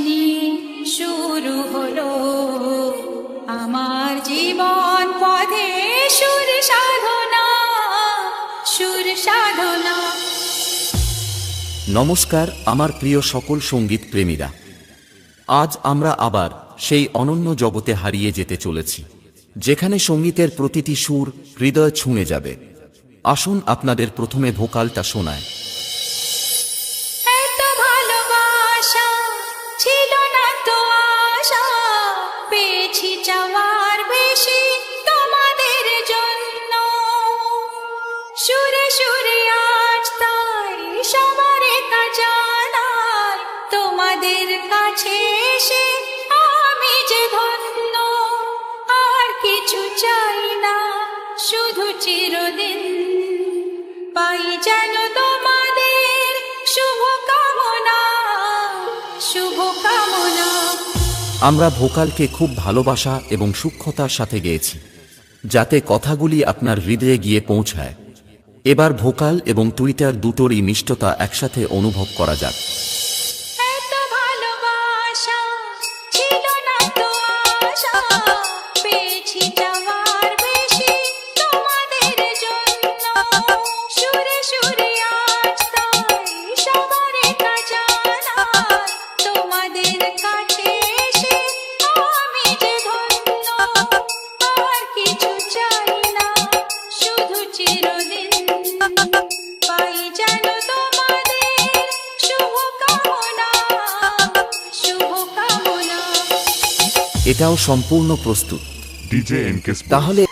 এলো আমার জীবন পথে সুর সাধনা সুর সাধনা। নমস্কার, আমার প্রিয় সকল সংগীত প্রেমীরা। আজ আমরা আবার সেই অনন্য জগতে হারিয়ে যেতে চলেছি, যেখানে সঙ্গীতের প্রতিটি সুর হৃদয় ছুঁয়ে যাবে। আসুন আপনাদের প্রথমে ভোকালটা শোনায়। আমরা ভোকালকে খুব ভালোবাসা এবং সূক্ষ্মতার সাথে গেয়েছি, যাতে কথাগুলি আপনার হৃদয়ে গিয়ে পৌঁছায়। এবার ভোকাল এবং টুইটার দুটোরই মিষ্টতা একসাথে অনুভব করা যাক। ভালোবাসা এটাও সম্পূর্ণ প্রস্তুত. তাহলে